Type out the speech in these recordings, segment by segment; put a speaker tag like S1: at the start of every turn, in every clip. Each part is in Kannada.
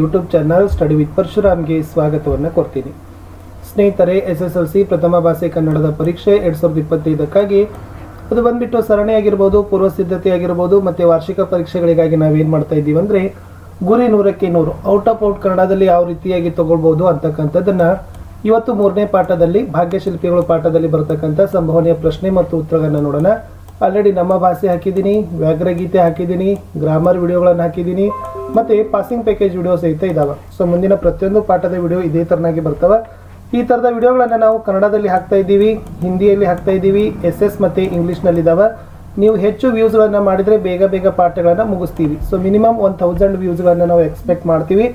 S1: ಯೂಟ್ಯೂಬ್ ಚಾನಲ್ ಸ್ಟಡಿ ವಿತ್ ಪರಶುರಾಮ್ಗೆ ಸ್ವಾಗತವನ್ನು ಕೊಡ್ತೀನಿ ಸ್ನೇಹಿತರೆ ಎಸ್ ಎಸ್ ಎಲ್ ಸಿ ಪ್ರಥಮ ಭಾಷೆ ಕನ್ನಡದ ಪರೀಕ್ಷೆ ಎರಡು ಸಾವಿರದ ಇಪ್ಪತ್ತೈದಕ್ಕಾಗಿ ಅದು ಬಂದ್ಬಿಟ್ಟು ಸರಣಿ ಆಗಿರ್ಬೋದು ಪೂರ್ವ ಸಿದ್ಧತೆ ಆಗಿರ್ಬೋದು ಮತ್ತು ವಾರ್ಷಿಕ ಪರೀಕ್ಷೆಗಳಿಗಾಗಿ ನಾವೇನು ಮಾಡ್ತಾ ಇದ್ದೀವಿ ಅಂದರೆ ಗುರಿ ನೂರಕ್ಕೆ ನೂರು, ಔಟ್ ಆಫ್ ಔಟ್ ಕನ್ನಡದಲ್ಲಿ ಯಾವ ರೀತಿಯಾಗಿ ತಗೊಳ್ಬೋದು ಅಂತಕ್ಕಂಥದ್ದನ್ನು ಇವತ್ತು ಮೂರನೇ ಪಾಠದಲ್ಲಿ, ಭಾಗ್ಯಶಿಲ್ಪಿಗಳು ಪಾಠದಲ್ಲಿ ಬರತಕ್ಕಂಥ ಸಂಭವನೀಯ ಪ್ರಶ್ನೆ ಮತ್ತು ಉತ್ತರಗಳನ್ನು ನೋಡೋಣ. ಆಲ್ರೆಡಿ ನಮ್ಮ ಭಾಷೆ ಹಾಕಿದ್ದೀನಿ, ವ್ಯಾಘ್ರಗೀತೆ ಹಾಕಿದ್ದೀನಿ ಗ್ರಾಮರ್ ವಿಡಿಯೋಗಳನ್ನು ಹಾಕಿದ್ದೀನಿ. ಮತ್ತು ಪಾಸಿಂಗ್ ಪ್ಯಾಕೇಜ್ ವಿಡಿಯೋ ಸಹಿತ ಇದಾವೆ. ಸೊ ಮುಂದಿನ ಪ್ರತಿಯೊಂದು ಪಾಠದ ವಿಡಿಯೋ ಇದೇ ಥರನಾಗಿ ಬರ್ತವೆ. ಈ ಥರದ ವಿಡಿಯೋಗಳನ್ನು ನಾವು ಕನ್ನಡದಲ್ಲಿ ಹಾಕ್ತಾ ಇದ್ದೀವಿ, ಹಿಂದಿಯಲ್ಲಿ ಹಾಕ್ತಾ ಇದ್ದೀವಿ ಎಸ್ ಎಸ್ ಮತ್ತು ಇಂಗ್ಲೀಷ್ನಲ್ಲಿದ್ದಾವೆ ನೀವು ಹೆಚ್ಚು ವ್ಯೂಸ್ಗಳನ್ನು ಮಾಡಿದರೆ ಬೇಗ ಬೇಗ ಪಾಠಗಳನ್ನು ಮುಗಿಸ್ತೀವಿ. ಸೊ ಮಿನಿಮಮ್ ಒನ್ ತೌಸಂಡ್ ವ್ಯೂಸ್ಗಳನ್ನು ನಾವು ಎಕ್ಸ್ಪೆಕ್ಟ್ ಮಾಡ್ತೀವಿ.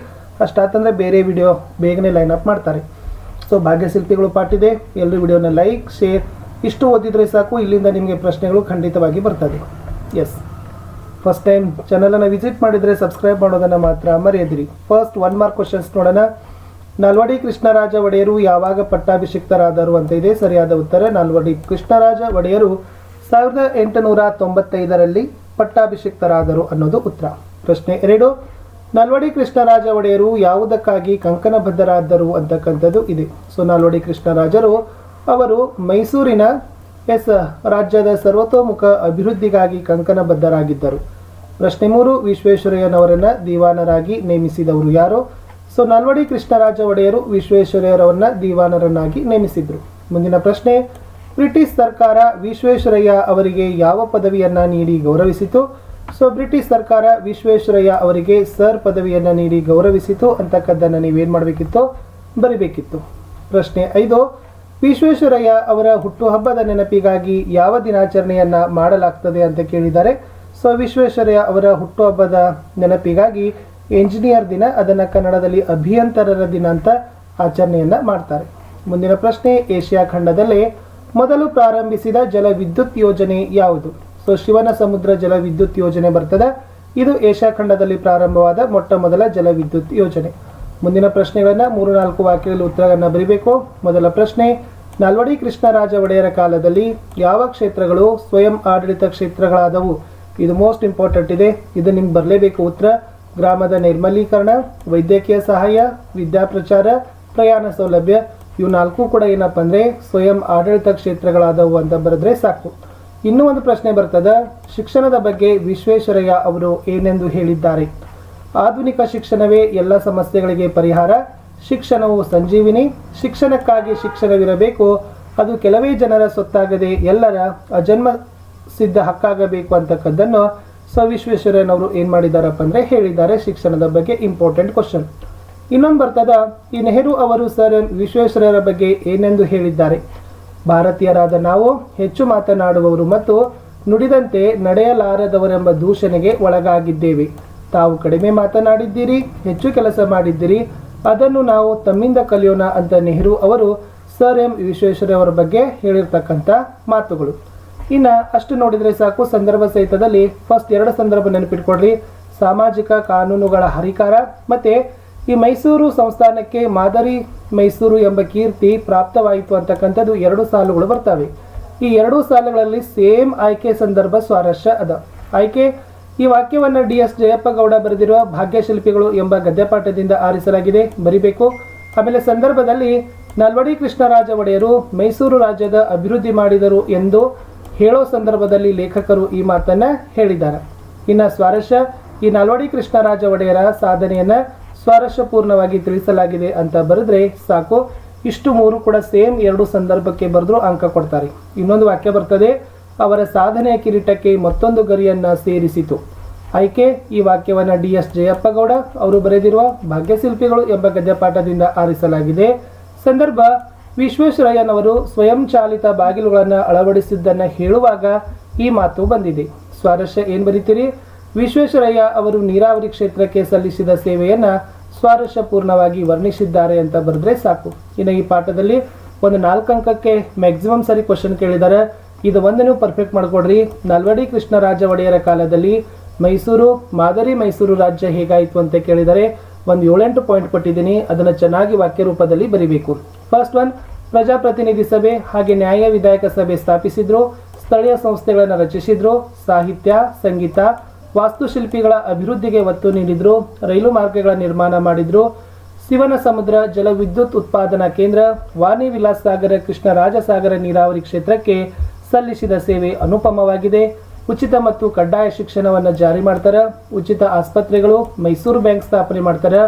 S1: ಅಷ್ಟಾತಂದ್ರೆ ಬೇರೆ ವಿಡಿಯೋ ಬೇಗನೆ ಲೈನ್ ಅಪ್ ಮಾಡ್ತಾರೆ. ಸೊ ಭಾಗ್ಯಶಿಲ್ಪಿಗಳು ಪಾಠಿದೆ ಎಲ್ಲರೂ ವಿಡಿಯೋನ ಲೈಕ್ ಶೇರ್ ಇಷ್ಟು ಓದಿದರೆ ಸಾಕು, ಇಲ್ಲಿಂದ ನಿಮಗೆ ಪ್ರಶ್ನೆಗಳು ಖಂಡಿತವಾಗಿ ಬರ್ತದೆ. ಎಸ್ ಫಸ್ಟ್ ಟೈಮ್ ಚಾನಲನ್ನು ವಿಸಿಟ್ ಮಾಡಿದರೆ ಸಬ್ಸ್ಕ್ರೈಬ್ ಮಾಡೋದನ್ನು ಮಾತ್ರ ಮರೆಯದಿರಿ. ಫಸ್ಟ್ ಒನ್ ಮಾರ್ಕ್ ಕ್ವಶನ್ಸ್ ನೋಡೋಣ. ನಾಲ್ವಡಿ ಕೃಷ್ಣರಾಜ ಒಡೆಯರು ಯಾವಾಗ ಪಟ್ಟಾಭಿಷಿಕ್ತರಾದರು ಅಂತ ಇದೆ. ಸರಿಯಾದ ಉತ್ತರ ನಾಲ್ವಡಿ ಕೃಷ್ಣರಾಜ ಒಡೆಯರು ಸಾವಿರದ ಎಂಟುನೂರ ತೊಂಬತ್ತೈದರಲ್ಲಿ ಪಟ್ಟಾಭಿಷಿಕ್ತರಾದರು ಅನ್ನೋದು ಉತ್ತರ. ಪ್ರಶ್ನೆ ಎರಡು. ನಾಲ್ವಡಿ ಕೃಷ್ಣರಾಜ ಒಡೆಯರು ಯಾವುದಕ್ಕಾಗಿ ಕಂಕಣಬದ್ಧರಾದರು ಅಂತಕ್ಕಂಥದ್ದು ಇದೆ. ಸೊ ನಾಲ್ವಡಿ ಕೃಷ್ಣರಾಜರು ಅವರು ಮೈಸೂರಿನ ಎಸ್ ರಾಜ್ಯದ ಸರ್ವತೋಮುಖ ಅಭಿವೃದ್ಧಿಗಾಗಿ ಕಂಕಣಬದ್ಧರಾಗಿದ್ದರು. ಪ್ರಶ್ನೆ ಮೂರು ವಿಶ್ವೇಶ್ವರಯ್ಯನವರನ್ನ ದಿವಾನರಾಗಿ ನೇಮಿಸಿದವರು ಯಾರು? ಸೊ, ನಾಲ್ವಡಿ ಕೃಷ್ಣರಾಜ ಒಡೆಯರು ವಿಶ್ವೇಶ್ವರಯ್ಯರವರನ್ನ ದಿವಾನರನ್ನಾಗಿ ನೇಮಿಸಿದ್ರು. ಮುಂದಿನ ಪ್ರಶ್ನೆ, ಬ್ರಿಟಿಷ್ ಸರ್ಕಾರ ವಿಶ್ವೇಶ್ವರಯ್ಯ ಅವರಿಗೆ ಯಾವ ಪದವಿಯನ್ನ ನೀಡಿ ಗೌರವಿಸಿತು? ಸೊ, ಬ್ರಿಟಿಷ್ ಸರ್ಕಾರ ವಿಶ್ವೇಶ್ವರಯ್ಯ ಅವರಿಗೆ ಸರ್ ಪದವಿಯನ್ನ ನೀಡಿ ಗೌರವಿಸಿತು ಅಂತಕ್ಕದ್ದನ್ನು ನೀವೇನು ಮಾಡಬೇಕಿತ್ತು? ಬರಿಬೇಕಿತ್ತು. ಪ್ರಶ್ನೆ ಐದು, ವಿಶ್ವೇಶ್ವರಯ್ಯ ಅವರ ಹುಟ್ಟುಹಬ್ಬದ ನೆನಪಿಗಾಗಿ ಯಾವ ದಿನಾಚರಣೆಯನ್ನ ಮಾಡಲಾಗ್ತದೆ ಅಂತ ಕೇಳಿದ್ದಾರೆ. ಸೊ ವಿಶ್ವೇಶ್ವರಯ್ಯ ಅವರ ಹುಟ್ಟುಹಬ್ಬದ ನೆನಪಿಗಾಗಿ ಎಂಜಿನಿಯರ್ ದಿನ ಅದನ್ನು ಕನ್ನಡದಲ್ಲಿ ಅಭಿಯಂತರರ ದಿನ ಅಂತ ಆಚರಣೆಯನ್ನ ಮಾಡ್ತಾರೆ. ಮುಂದಿನ ಪ್ರಶ್ನೆ, ಏಷ್ಯಾ ಖಂಡದಲ್ಲೇ ಮೊದಲು ಪ್ರಾರಂಭಿಸಿದ ಜಲವಿದ್ಯುತ್ ಯೋಜನೆ ಯಾವುದು? ಸೊ, ಶಿವನ ಸಮುದ್ರ ಜಲವಿದ್ಯುತ್ ಯೋಜನೆ ಬರ್ತದೆ. ಇದು ಏಷ್ಯಾ ಖಂಡದಲ್ಲಿ ಪ್ರಾರಂಭವಾದ ಮೊಟ್ಟ ಮೊದಲ ಜಲವಿದ್ಯುತ್ ಯೋಜನೆ. ಮುಂದಿನ ಪ್ರಶ್ನೆಗಳನ್ನು ಮೂರು ನಾಲ್ಕು ವಾಕ್ಯಗಳಲ್ಲಿ ಉತ್ತರಗಳನ್ನ ಬರೀಬೇಕು. ಮೊದಲ ಪ್ರಶ್ನೆ, ನಾಲ್ವಡಿ ಕೃಷ್ಣರಾಜ ಒಡೆಯರ ಕಾಲದಲ್ಲಿ ಯಾವ ಕ್ಷೇತ್ರಗಳು ಸ್ವಯಂ ಆಡಳಿತ ಕ್ಷೇತ್ರಗಳಾದವು? ಇದು ಮೋಸ್ಟ್ ಇಂಪಾರ್ಟೆಂಟ್ ಇದೆ. ಇದು ನಿಮ್ಗೆ ಬರಲೇಬೇಕು ಉತ್ತರ. ಗ್ರಾಮದ ನೈರ್ಮಲೀಕರಣ, ವೈದ್ಯಕೀಯ ಸಹಾಯ ವಿದ್ಯಾಪ್ರಚಾರ ಪ್ರಯಾಣ ಸೌಲಭ್ಯ. ಇವು ನಾಲ್ಕು ಕೂಡ ಏನಪ್ಪ ಅಂದರೆ ಸ್ವಯಂ ಆಡಳಿತ ಕ್ಷೇತ್ರಗಳಾದವು ಅಂತ ಬರೆದ್ರೆ ಸಾಕು. ಇನ್ನೂ ಒಂದು ಪ್ರಶ್ನೆ ಬರ್ತದ. ಶಿಕ್ಷಣದ ಬಗ್ಗೆ ವಿಶ್ವೇಶ್ವರಯ್ಯ ಅವರು ಏನೆಂದು ಹೇಳಿದ್ದಾರೆ? ಆಧುನಿಕ ಶಿಕ್ಷಣವೇ ಎಲ್ಲ ಸಮಸ್ಯೆಗಳಿಗೆ ಪರಿಹಾರ. ಶಿಕ್ಷಣವು ಸಂಜೀವಿನಿ. ಶಿಕ್ಷಣಕ್ಕಾಗಿ ಶಿಕ್ಷಣವಿರಬೇಕು. ಅದು ಕೆಲವೇ ಜನರ ಸೊತ್ತಾಗದೆ ಎಲ್ಲರ ಅಜನ್ಮ ಸಿದ್ಧ ಹಕ್ಕಾಗಬೇಕು ಅಂತಕ್ಕದ್ದನ್ನು ಸ ವಿಶ್ವೇಶ್ವರಯ್ಯನವರು ಏನು ಮಾಡಿದಾರಪ್ಪ ಅಂದರೆ ಹೇಳಿದ್ದಾರೆ ಶಿಕ್ಷಣದ ಬಗ್ಗೆ ಇಂಪಾರ್ಟೆಂಟ್ ಕ್ವಶನ್ ಇನ್ನೊಂದು ಬರ್ತದ, ಈ ನೆಹರು ಅವರು ಸರ್ ವಿಶ್ವೇಶ್ವರಯ್ಯರ ಬಗ್ಗೆ ಏನೆಂದು ಹೇಳಿದ್ದಾರೆ? ಭಾರತೀಯರಾದ ನಾವು ಹೆಚ್ಚು ಮಾತನಾಡುವವರು ಮತ್ತು ನುಡಿದಂತೆ ನಡೆಯಲಾರದವರೆಂಬ ದೂಷಣೆಗೆ ಒಳಗಾಗಿದ್ದೇವೆ. ತಾವು ಕಡಿಮೆ ಮಾತನಾಡಿದ್ದೀರಿ, ಹೆಚ್ಚು ಕೆಲಸ ಮಾಡಿದ್ದೀರಿ, ಅದನ್ನು ನಾವು ತಮ್ಮಿಂದ ಕಲಿಯೋಣ ಅಂತ ನೆಹರು ಅವರು ಸರ್ ಎಂ ವಿಶ್ವೇಶ್ವರಯ್ಯ ಅವರ ಬಗ್ಗೆ ಹೇಳಿರ್ತಕ್ಕಂಥ ಮಾತುಗಳು. ಇನ್ನು ಅಷ್ಟು ನೋಡಿದರೆ ಸಾಕು, ಸಂದರ್ಭ ಸಹಿತದಲ್ಲಿ ಫಸ್ಟ್ ಎರಡು ಸಂದರ್ಭ ನೆನಪಿಟ್ಕೊಡ್ರಿ. ಸಾಮಾಜಿಕ ಕಾನೂನುಗಳ ಹರಿಕಾರ ಮತ್ತೆ ಈ ಮೈಸೂರು ಸಂಸ್ಥಾನಕ್ಕೆ ಮಾದರಿ ಮೈಸೂರು ಎಂಬ ಕೀರ್ತಿ ಪ್ರಾಪ್ತವಾಯಿತು ಅಂತಕ್ಕಂಥದ್ದು ಎರಡು ಸಾಲುಗಳು ಬರ್ತವೆ. ಈ ಎರಡೂ ಸಾಲುಗಳಲ್ಲಿ ಸೇಮ್ ಆಯ್ಕೆ ಸಂದರ್ಭ ಸ್ವಾರಸ್ಯ ಅದ. ಆಯ್ಕೆ, ಈ ವಾಕ್ಯವನ್ನು ಡಿ ಎಸ್ ಜಯಪ್ಪ ಗೌಡ ಬರೆದಿರುವ ಭಾಗ್ಯಶಿಲ್ಪಿಗಳು ಎಂಬ ಗದ್ಯಪಾಠದಿಂದ ಆರಿಸಲಾಗಿದೆ. ಬರಿಬೇಕು. ಆಮೇಲೆ ಸಂದರ್ಭದಲ್ಲಿ ನಲ್ವಡಿ ಕೃಷ್ಣರಾಜ ಒಡೆಯರು ಮೈಸೂರು ರಾಜ್ಯದ ಅಭಿವೃದ್ಧಿ ಮಾಡಿದರು ಎಂದು ಹೇಳೋ ಸಂದರ್ಭದಲ್ಲಿ ಲೇಖಕರು ಈ ಮಾತನ್ನ ಹೇಳಿದ್ದಾರೆ. ಇನ್ನು ಸ್ವಾರಸ್ಯ ಈ ನಲ್ವಡಿ ಕೃಷ್ಣರಾಜ ಒಡೆಯರ ಸಾಧನೆಯನ್ನ ಸ್ವಾರಸ್ಯಪೂರ್ಣವಾಗಿ ತಿಳಿಸಲಾಗಿದೆ ಅಂತ ಬರೆದ್ರೆ ಸಾಕು. ಇಷ್ಟು ಮೂರು ಕೂಡ ಸೇಮ್ ಎರಡು ಸಂದರ್ಭಕ್ಕೆ ಬರೆದ್ರು ಅಂಕ ಕೊಡ್ತಾರೆ. ಇನ್ನೊಂದು ವಾಕ್ಯ ಬರ್ತದೆ, ಅವರ ಸಾಧನೆಯ ಕಿರೀಟಕ್ಕೆ ಮತ್ತೊಂದು ಗರಿಯನ್ನ ಸೇರಿಸಿತು. ಆಯ್ಕೆ, ಈ ವಾಕ್ಯವನ್ನು ಡಿ ಎಸ್ ಜಯಪ್ಪಗೌಡ ಅವರು ಬರೆದಿರುವ ಭಾಗ್ಯಶಿಲ್ಪಿಗಳು ಎಂಬ ಗದ್ಯಪಾಠದಿಂದ ಆರಿಸಲಾಗಿದೆ. ಸಂದರ್ಭ ವಿಶ್ವೇಶ್ವರಯ್ಯನವರು ಸ್ವಯಂ ಚಾಲಿತ ಬಾಗಿಲುಗಳನ್ನು ಅಳವಡಿಸಿದ್ದನ್ನು ಹೇಳುವಾಗ ಈ ಮಾತು ಬಂದಿದೆ. ಸ್ವಾರಸ್ಯ ಏನು ಬರೀತೀರಿ? ವಿಶ್ವೇಶ್ವರಯ್ಯ ಅವರು ನೀರಾವರಿ ಕ್ಷೇತ್ರಕ್ಕೆ ಸಲ್ಲಿಸಿದ ಸೇವೆಯನ್ನು ಸ್ವಾರಸ್ಯಪೂರ್ಣವಾಗಿ ವರ್ಣಿಸಿದ್ದಾರೆ ಅಂತ ಬರೆದ್ರೆ ಸಾಕು. ಇನ್ನು ಈ ಪಾಠದಲ್ಲಿ ಒಂದು ನಾಲ್ಕು ಅಂಕಕ್ಕೆ ಮ್ಯಾಕ್ಸಿಮಮ್ ಸರಿ ಕ್ವಶನ್ ಕೇಳಿದ್ದಾರೆ ಇದು ಒಂದನ್ನು ಪರ್ಫೆಕ್ಟ್ ಮಾಡಿಕೊಡ್ರಿ. ನಲ್ವಡಿ ಕೃಷ್ಣರಾಜ ಒಡೆಯರ ಕಾಲದಲ್ಲಿ ಮೈಸೂರು, ಮಾದರಿ ಮೈಸೂರು ರಾಜ್ಯ ಹೇಗಾಯಿತು ಅಂತ ಕೇಳಿದರೆ ಒಂದು ಏಳೆಂಟು ಪಾಯಿಂಟ್ ಕೊಟ್ಟಿದ್ದೀನಿ. ಅದನ್ನು ಚೆನ್ನಾಗಿ ವಾಕ್ಯ ರೂಪದಲ್ಲಿ ಬರಿಬೇಕು. ಫಸ್ಟ್ ಒನ್ ಪ್ರಜಾಪ್ರತಿನಿಧಿ ಸಭೆ ಹಾಗೆ ನ್ಯಾಯ ವಿಧಾಯಕ ಸಭೆ ಸ್ಥಾಪಿಸಿದ್ರು, ಸ್ಥಳೀಯ ಸಂಸ್ಥೆಗಳನ್ನು ರಚಿಸಿದ್ರು, ಸಾಹಿತ್ಯ, ಸಂಗೀತ, ವಾಸ್ತುಶಿಲ್ಪಿಗಳ ಅಭಿವೃದ್ಧಿಗೆ ಒತ್ತು ನೀಡಿದ್ರು, ರೈಲು ಮಾರ್ಗಗಳ ನಿರ್ಮಾಣ ಮಾಡಿದ್ರು ಶಿವನ ಸಮುದ್ರ ಜಲ ವಿದ್ಯುತ್ ಉತ್ಪಾದನಾ ಕೇಂದ್ರ ವಾಣಿ ವಿಲಾಸ್ ಸಾಗರ ಕೃಷ್ಣರಾಜಸಾಗರ ನೀರಾವರಿ ಕ್ಷೇತ್ರಕ್ಕೆ ಸಲ್ಲಿಸಿದ ಸೇವೆ ಅನುಪಮವಾಗಿದೆ. ಉಚಿತ ಮತ್ತು ಕಡ್ಡಾಯ ಶಿಕ್ಷಣವನ್ನು ಜಾರಿ ಮಾಡ್ತಾರೆ. ಉಚಿತ ಆಸ್ಪತ್ರೆಗಳು ಮೈಸೂರು ಬ್ಯಾಂಕ್ ಸ್ಥಾಪನೆ ಮಾಡ್ತಾರೆ.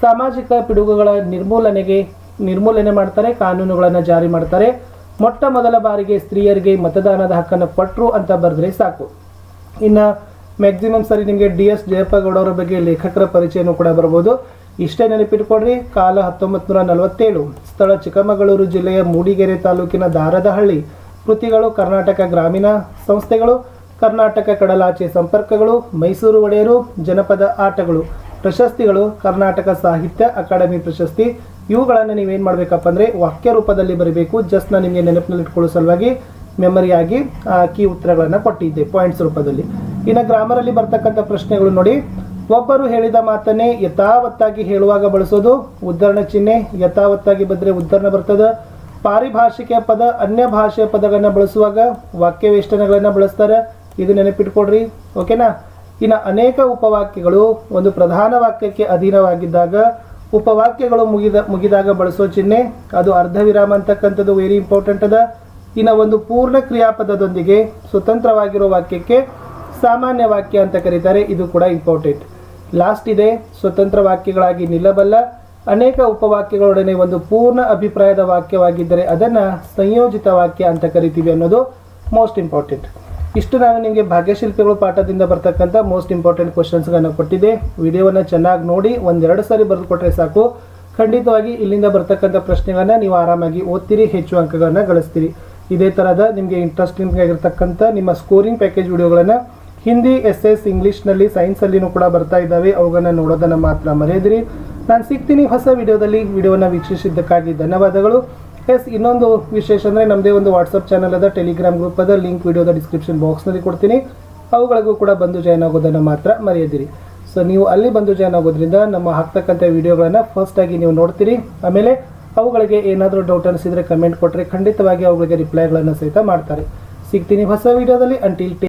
S1: ಸಾಮಾಜಿಕ ಪಿಡುಗುಗಳ ನಿರ್ಮೂಲನೆಗೆ ನಿರ್ಮೂಲನೆ ಮಾಡ್ತಾರೆ, ಕಾನೂನುಗಳನ್ನು ಜಾರಿ ಮಾಡ್ತಾರೆ. ಮೊಟ್ಟ ಮೊದಲ ಬಾರಿಗೆ ಸ್ತ್ರೀಯರಿಗೆ ಮತದಾನದ ಹಕ್ಕನ್ನು ಕೊಟ್ಟರು ಅಂತ ಬರೆದ್ರೆ ಸಾಕು. ಇನ್ನು ಮ್ಯಾಕ್ಸಿಮಮ್ ಸರಿ ನಿಮಗೆ ಡಿ ಎಸ್ ಜಯಪ್ಪಗೌಡ ಅವರ ಬಗ್ಗೆ ಲೇಖಕರ ಪರಿಚಯನೂ ಕೂಡ ಬರ್ಬೋದು. ಇಷ್ಟೇ ನೆನಪಿಟ್ಕೊಡ್ರಿ ಕಾಲ ಹತ್ತೊಂಬತ್ತು ನೂರ ನಲವತ್ತೇಳು, ಸ್ಥಳ ಚಿಕ್ಕಮಗಳೂರು ಜಿಲ್ಲೆಯ ಮೂಡಿಗೆರೆ ತಾಲೂಕಿನ ದಾರದಹಳ್ಳಿ. ಕೃತಿಗಳು ಕರ್ನಾಟಕ ಗ್ರಾಮೀಣ ಸಂಸ್ಥೆಗಳು, ಕರ್ನಾಟಕ ಕಡಲಾಚೆ ಸಂಪರ್ಕಗಳು, ಮೈಸೂರು ಒಡೆಯರು, ಜನಪದ ಆಟಗಳು, ಪ್ರಶಸ್ತಿಗಳು, ಕರ್ನಾಟಕ ಸಾಹಿತ್ಯ ಅಕಾಡೆಮಿ ಪ್ರಶಸ್ತಿ ಇವುಗಳನ್ನು ನೀವೇನು ಮಾಡಬೇಕಪ್ಪ ಅಂದರೆ ವಾಕ್ಯ ರೂಪದಲ್ಲಿ ಬರೀಬೇಕು. ಜಸ್ಟ್ ನಾನು ನಿಮಗೆ ನೆನಪಿನಲ್ಲಿ ಇಟ್ಕೊಳ್ಳೋ ಸಲುವಾಗಿ ಮೆಮರಿಯಾಗಿ ಕೀ ಉತ್ತರಗಳನ್ನು ಕೊಟ್ಟಿದ್ದೆ ಪಾಯಿಂಟ್ಸ್ ರೂಪದಲ್ಲಿ. ಇನ್ನು ಗ್ರಾಮರಲ್ಲಿ ಬರ್ತಕ್ಕಂಥ ಪ್ರಶ್ನೆಗಳು ನೋಡಿ. ಒಬ್ಬರು ಹೇಳಿದ ಮಾತನ್ನೇ ಯಥಾವತ್ತಾಗಿ ಹೇಳುವಾಗ ಬಳಸೋದು ಉದ್ಧರಣ ಚಿಹ್ನೆ. ಯಥಾವತ್ತಾಗಿ ಬಂದರೆ ಉದ್ಧರಣ ಬರ್ತದೆ. ಪಾರಿಭಾಷಿಕ ಪದ, ಅನ್ಯ ಭಾಷೆಯ ಪದಗಳನ್ನು ಬಳಸುವಾಗ ವಾಕ್ಯವೇಷ್ಟನಗಳನ್ನು ಬಳಸ್ತಾರೆ. ಇದು ನೆನಪಿಟ್ಕೊಡ್ರಿ ಓಕೆನಾ ಇನ್ನು ಅನೇಕ ಉಪವಾಕ್ಯಗಳು ಒಂದು ಪ್ರಧಾನ ವಾಕ್ಯಕ್ಕೆ ಅಧೀನವಾಗಿದ್ದಾಗ ಉಪವಾಕ್ಯಗಳು ಮುಗಿದ ಮುಗಿದಾಗ ಬಳಸೋ ಚಿಹ್ನೆ, ಅದು ಅರ್ಧ ವಿರಾಮ ಅಂತಕ್ಕಂಥದ್ದು ವೆರಿ ಇಂಪಾರ್ಟೆಂಟ್ ಅದ. ಇನ್ನು ಒಂದು ಪೂರ್ಣ ಕ್ರಿಯಾಪದದೊಂದಿಗೆ ಸ್ವತಂತ್ರವಾಗಿರೋ ವಾಕ್ಯಕ್ಕೆ ಸಾಮಾನ್ಯ ವಾಕ್ಯ ಅಂತ ಕರೀತಾರೆ, ಇದು ಕೂಡ ಇಂಪಾರ್ಟೆಂಟ್ ಲಾಸ್ಟ್ ಇದೆ, ಸ್ವತಂತ್ರ ವಾಕ್ಯಗಳಾಗಿ ನಿಲ್ಲಬಲ್ಲ, ಅನೇಕ ಉಪವಾಕ್ಯಗಳೊಡನೆ ಒಂದು ಪೂರ್ಣ ಅಭಿಪ್ರಾಯದ ವಾಕ್ಯವಾಗಿದ್ದರೆ ಅದನ್ನು ಸಂಯೋಜಿತ ವಾಕ್ಯ ಅಂತ ಕರಿತೀವಿ ಅನ್ನೋದು ಮೋಸ್ಟ್ ಇಂಪಾರ್ಟೆಂಟ್ ಇಷ್ಟು ನಾನು ನಿಮಗೆ ಭಾಗ್ಯಶಿಲ್ಪಿಗಳು ಪಾಠದಿಂದ ಬರ್ತಕ್ಕಂಥ ಮೋಸ್ಟ್ ಇಂಪಾರ್ಟೆಂಟ್ ಕ್ವಶನ್ಸ್ಗಳನ್ನು ಕೊಟ್ಟಿದ್ದೆ. ವಿಡಿಯೋವನ್ನು ಚೆನ್ನಾಗಿ ನೋಡಿ ಒಂದೆರಡು ಸಾರಿ ಬರೆದುಕೊಟ್ರೆ ಸಾಕು. ಖಂಡಿತವಾಗಿ ಇಲ್ಲಿಂದ ಬರ್ತಕ್ಕಂಥ ಪ್ರಶ್ನೆಗಳನ್ನು ನೀವು ಆರಾಮಾಗಿ ಓದ್ತೀರಿ, ಹೆಚ್ಚು ಅಂಕಗಳನ್ನು ಗಳಿಸ್ತೀರಿ. ಇದೇ ಥರದ ನಿಮಗೆ ಇಂಟ್ರೆಸ್ಟಿಂಗ್ ಆಗಿರ್ತಕ್ಕಂಥ ನಿಮ್ಮ ಸ್ಕೋರಿಂಗ್ ಪ್ಯಾಕೇಜ್ ವಿಡಿಯೋಗಳನ್ನು ಹಿಂದಿ ಎಸ್ ಎಸ್ ಇಂಗ್ಲೀಷ್ನಲ್ಲಿ ಸೈನ್ಸಲ್ಲಿನೂ ಕೂಡ ಬರ್ತಾ ಇದ್ದಾವೆ. ಅವುಗಳನ್ನು ನೋಡೋದನ್ನು ಮಾತ್ರ ಮರೆಯದಿರಿ. ನಾನು ಸಿಗ್ತೀನಿ ಹೊಸ ವಿಡಿಯೋದಲ್ಲಿ. ವಿಡಿಯೋನ ವೀಕ್ಷಿಸಿದ್ದಕ್ಕಾಗಿ ಧನ್ಯವಾದಗಳು. ಎಸ್ ಇನ್ನೊಂದು ವಿಶೇಷ ಅಂದರೆ ನಮ್ಮದೇ ಒಂದು ವಾಟ್ಸಪ್ ಚಾನಲ್ ಅದ ಟೆಲಿಗ್ರಾಮ್ ಗ್ರೂಪ್ ಅದ ಲಿಂಕ್ ವಿಡಿಯೋದ ಡಿಸ್ಕ್ರಿಪ್ಷನ್ ಬಾಕ್ಸ್ನಲ್ಲಿ ಕೊಡ್ತೀನಿ. ಅವುಗಳಿಗೂ ಕೂಡ ಬಂದು ಜಾಯ್ನ್ ಆಗೋದನ್ನು ಮಾತ್ರ ಮರೆಯದಿರಿ. ಸೊ ನೀವು ಅಲ್ಲಿ ಬಂದು ಜಾಯ್ನ್ ಆಗೋದ್ರಿಂದ ನಮ್ಮ ಹಾಕ್ತಕ್ಕಂಥ ವಿಡಿಯೋಗಳನ್ನು ಫಸ್ಟ್ ಆಗಿ ನೀವು ನೋಡ್ತೀರಿ. ಆಮೇಲೆ ಅವುಗಳಿಗೆ ಏನಾದರೂ ಡೌಟ್ ಅನಿಸಿದರೆ ಕಮೆಂಟ್ ಕೊಟ್ಟರೆ ಖಂಡಿತವಾಗಿ ಅವುಗಳಿಗೆ ರಿಪ್ಲೈಗಳನ್ನು ಸಹಿತ ಮಾಡ್ತಾರೆ. ಸಿಗ್ತೀನಿ ಹೊಸ ವಿಡಿಯೋದಲ್ಲಿ ಅಂಟಿಲ್